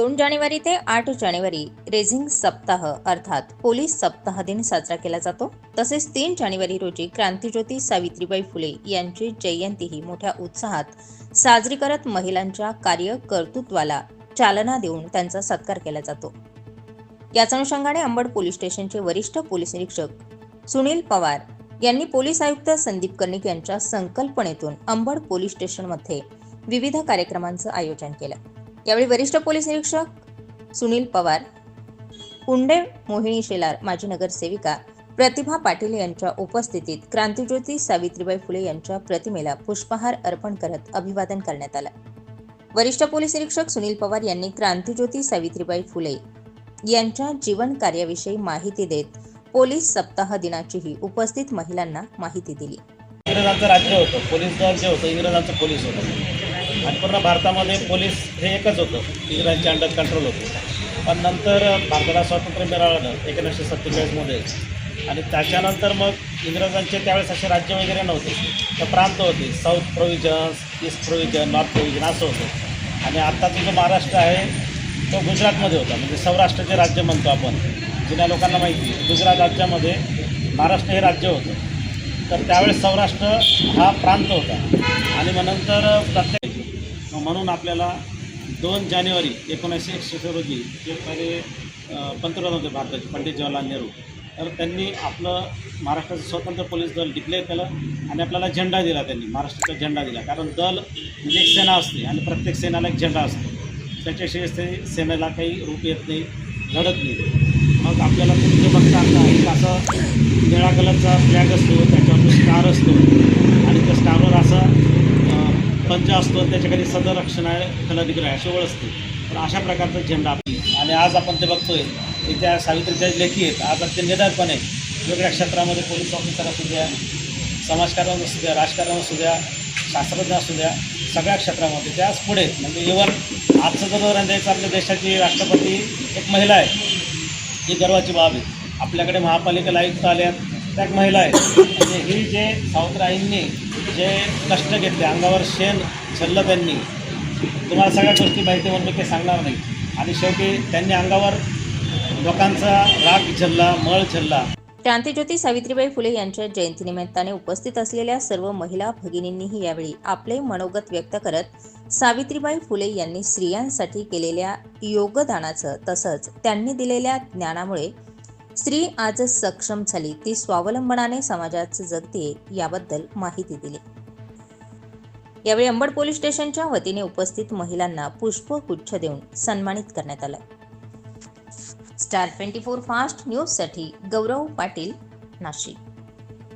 दोन जानेवारी ते आठ जानेवारी रेझिंग सप्ताह अर्थात पोलीस सप्ताह दिन साजरा केला जातो. तसेच तीन जानेवारी रोजी क्रांतीज्योती सावित्रीबाई फुले यांची जयंतीही मोठ्या उत्साहात साजरी करत महिलांच्या कार्य कर्तृत्वाला चालना देऊन त्यांचा सत्कार केला जातो. याच अनुषंगाने अंबड पोलीस स्टेशनचे वरिष्ठ पोलीस निरीक्षक सुनील पवार यांनी पोलीस आयुक्त संदीप कर्णिक यांच्या संकल्पनेतून अंबड पोलीस स्टेशनमध्ये विविध कार्यक्रमांचं आयोजन केलं. यावेळी वरिष्ठ पोलीस निरीक्षक सुनील पवार कुंडे मोहिनी शेलार माजी नगरसेविका प्रतिभा पाटील यांच्या उपस्थितीत क्रांतीज्योती सावित्रीबाई फुले यांच्या प्रतिमेला पुष्पहार अर्पण करत अभिवादन करण्यात आलं. वरिष्ठ पोलीस निरीक्षक सुनील पवार यांनी क्रांतीज्योती सावित्रीबाई फुले यांच्या जीवन कार्याविषयी माहिती देत पोलीस सप्ताह दिनाचीही उपस्थित महिलांना माहिती दिली. इंग्रजांचं राज्य होतं पोलीस दल जे होतं इंग्रजांचं पोलीस होतं. आणि पूर्ण भारतामध्ये पोलीस हे एकच होतं. इंग्रजांच्या अंडर कंट्रोल होतं. पण नंतर भारताला स्वातंत्र्य मिळालं एकोणीसशे सत्तेचाळीसमध्ये. आणि त्याच्यानंतर मग इंग्रजांचे त्यावेळेस असे राज्य वगैरे नव्हते. तर प्रांत होते. South provisions east provision north provision असं होतं. आणि आत्ताचा जो महाराष्ट्र आहे तो गुजरातमध्ये होता. म्हणजे सौराष्ट्राचे राज्य म्हणतो आपण. जुन्या लोकांना माहिती आहे. गुजरात राज्यामध्ये महाराष्ट्र हे राज्य होतं. तर त्यावेळेस सौराष्ट्र हा प्रांत होता. आणि मग नंतर प्रत्येक हो, म्हणून आपल्याला दोन जानेवारी एकोणीसशे एकसष्ट रोजी जे पहिले पंतप्रधान होते भारताचे पंडित जवाहरलाल नेहरू. तर त्यांनी आपलं महाराष्ट्राचं स्वतंत्र पोलीस दल डिक्लेअर केलं आणि आपल्याला झेंडा दिला त्यांनी महाराष्ट्राचा झेंडा दिला. कारण दल म्हणजे एक सेना असते आणि प्रत्येक सेनाला एक झेंडा असतो. त्याच्याशिवाय ते सेनेला काही रूप येत नाही घडत नाही. मग आपल्याला तुम्ही जे बघता आता एक असं निळा कलरचा फ्लॅग असतो त्याच्यावर स्टार असतो. आणि त्या स्टारवर असा पंच असतो त्याच्याखाली सदरक्षण आहे कलाधिकारी अशी ओळ असते पण अशा प्रकारचा झेंडा आपली आणि आज आपण ते बघतोय की त्या सावित्रीच्या लेखी आहेत. आज ते निदानपणे वेगवेगळ्या क्षेत्रामध्ये पोलीस ऑफिसर असू द्या समाजकारण असू द्या राजकारण असू द्या शास्त्रज्ञ असू द्या सगळ्या क्षेत्रामध्ये. त्याच पुढे म्हणजे इव्हन आजचं जर उदाहरण द्यायचं आपल्या देशाची राष्ट्रपती एक महिला आहे ही गर्वाची बाब आहे. आपल्याकडे महापालिकेला आयुक्त आल्यात त्या महिला आहे. म्हणजे ही जे सावतराईंनी जे कष्ट घेतले अंगावर शेण झल्लं त्यांनी तुम्हाला सगळ्या गोष्टी माहिती म्हणून काही सांगणार नाही. आणि शेवटी त्यांनी अंगावर लोकांचा राग झल्ला मळ झल्ला क्रांतीज्योती सावित्रीबाई फुले यांच्या जयंतीनिमित्ताने उपस्थित असलेल्या सर्व महिला भगिनींनीही यावेळी आपले मनोगत व्यक्त करत सावित्रीबाई फुले यांनी स्त्रियांसाठी केलेल्या योगदानाचं तसंच त्यांनी दिलेल्या ज्ञानामुळे स्त्री आज सक्षम झाली. ती स्वावलंबनाने समाजात जगते याबद्दल माहिती दिली. यावेळी अंबड पोलीस स्टेशनच्या वतीने उपस्थित महिलांना पुष्पगुच्छ देऊन सन्मानित करण्यात आलं. स्टार ट्वेंटी फोर फास्ट न्यूजसाठी गौरव पाटील नाशिक.